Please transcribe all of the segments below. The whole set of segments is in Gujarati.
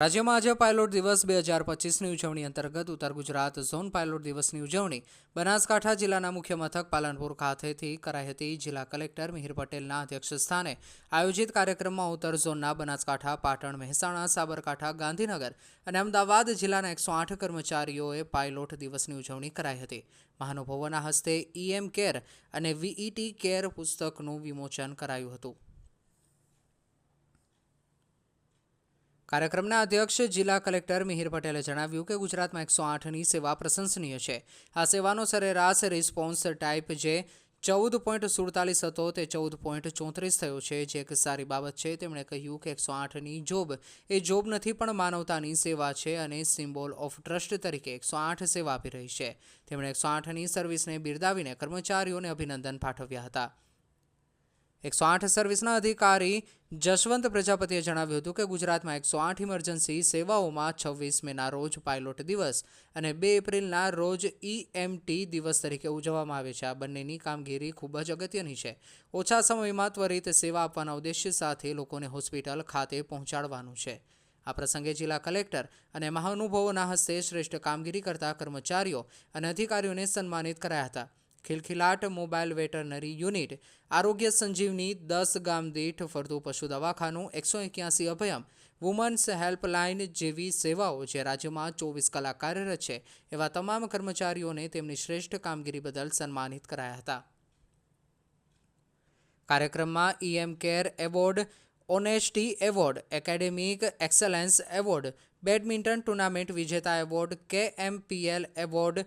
રાજ્યમાં આજે પાયલોટ દિવસ બે હજાર પચીસની ઉજવણી અંતર્ગત ઉત્તર ગુજરાત ઝોન પાયલોટ દિવસની ઉજવણી બનાસકાંઠા જિલ્લાના મુખ્ય મથક પાલનપુર ખાતેથી કરાઈ હતી. જિલ્લા કલેક્ટર મિહિર પટેલના અધ્યક્ષસ્થાને આયોજિત કાર્યક્રમમાં ઉત્તર ઝોનના બનાસકાંઠા, પાટણ, મહેસાણા, સાબરકાંઠા, ગાંધીનગર અને અમદાવાદ જિલ્લાના એકસો આઠ કર્મચારીઓએ પાયલોટ દિવસની ઉજવણી કરાઈ હતી. મહાનુભાવોના હસ્તે ઈએમ કેર અને વીઈટી કેર પુસ્તકનું વિમોચન કરાયું હતું. કાર્યક્રમના અધ્યક્ષ જિલ્લા કલેક્ટર મિહિર પટેલે જણાવ્યું કે ગુજરાતમાં એકસો આઠની સેવા પ્રશંસનીય છે. આ સેવાનો સરેરાશ રિસ્પોન્સ ટાઈપ જે ચૌદ પોઈન્ટ સુડતાલીસ હતો તે ચૌદ પોઈન્ટ ચોત્રીસ થયો છે. જે એક સારી બાબત છે. તેમણે કહ્યું કે એકસો આઠની જોબ એ જોબ નથી પણ માનવતાની સેવા છે અને સિમ્બોલ ઓફ ટ્રસ્ટ તરીકે એકસો આઠ સેવા આપી રહી છે. તેમણે એકસો આઠની સર્વિસને બિરદાવીને કર્મચારીઓને અભિનંદન પાઠવ્યા હતા. એકસો આઠ સર્વિસના અધિકારી જશવંત પ્રજાપતિએ જણાવ્યું હતું કે ગુજરાતમાં એકસો આઠ ઇમરજન્સી સેવાઓમાં છવ્વીસ મેના રોજ પાયલોટ દિવસ અને બે એપ્રિલના રોજ ઈએમટી દિવસ તરીકે ઉજવવામાં આવે છે. આ બંનેની કામગીરી ખૂબ જ અગત્યની છે. ઓછા સમયમાં ત્વરિત સેવા આપવાના ઉદ્દેશ્ય સાથે લોકોને હોસ્પિટલ ખાતે પહોંચાડવાનું છે. આ પ્રસંગે જિલ્લા કલેક્ટર અને મહાનુભાવોના હસ્તે શ્રેષ્ઠ કામગીરી કરતા કર્મચારીઓ અને અધિકારીઓને સન્માનિત કરાયા હતા. Khilkhilat mobile veterinary unit. Arogya Sanjivani દસ ગામ દીઠ ફરતું પશુ દવાખાનું એકસો એક્યાસી અભયમ. વુમન્સ હેલ્પલાઇન જેવી સેવાઓ જે રાજ્યમાં ચોવીસ કલાક કાર્યરત છે. એવા તમામ કર્મચારીઓને તેમની શ્રેષ્ઠ કામગીરી બદલ સન્માનિત કરાયા હતા. કાર્યક્રમમાં EM care award, honesty award, academic excellence award, badminton tournament વિજેતા એવોર્ડ કેએમપીએલ એવોર્ડ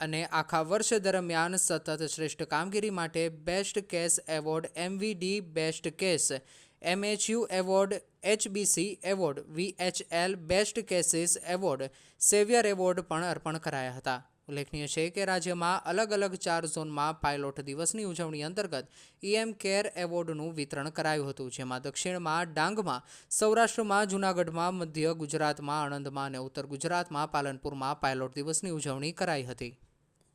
અને આખા વર્ષ દરમિયાન સતત શ્રેષ્ઠ કામગીરી માટે best case award MVD best case MHU award HBC award VHL best cases award saviour award પણ અર્પણ કરાયા હતા. ઉલ્લેખનીય છે કે રાજ્યમાં અલગ અલગ ચાર ઝોનમાં પાયલોટ દિવસની ઉજવણી અંતર્ગત ઈએમ કેર એવોર્ડનું વિતરણ કરાયું હતું, જેમાં દક્ષિણમાં ડાંગમાં, સૌરાષ્ટ્રમાં, જૂનાગઢમાં, મધ્ય ગુજરાતમાં, આણંદમાં અને ઉત્તર ગુજરાતમાં પાલનપુરમાં પાયલોટ દિવસની ઉજવણી કરાઈ હતી.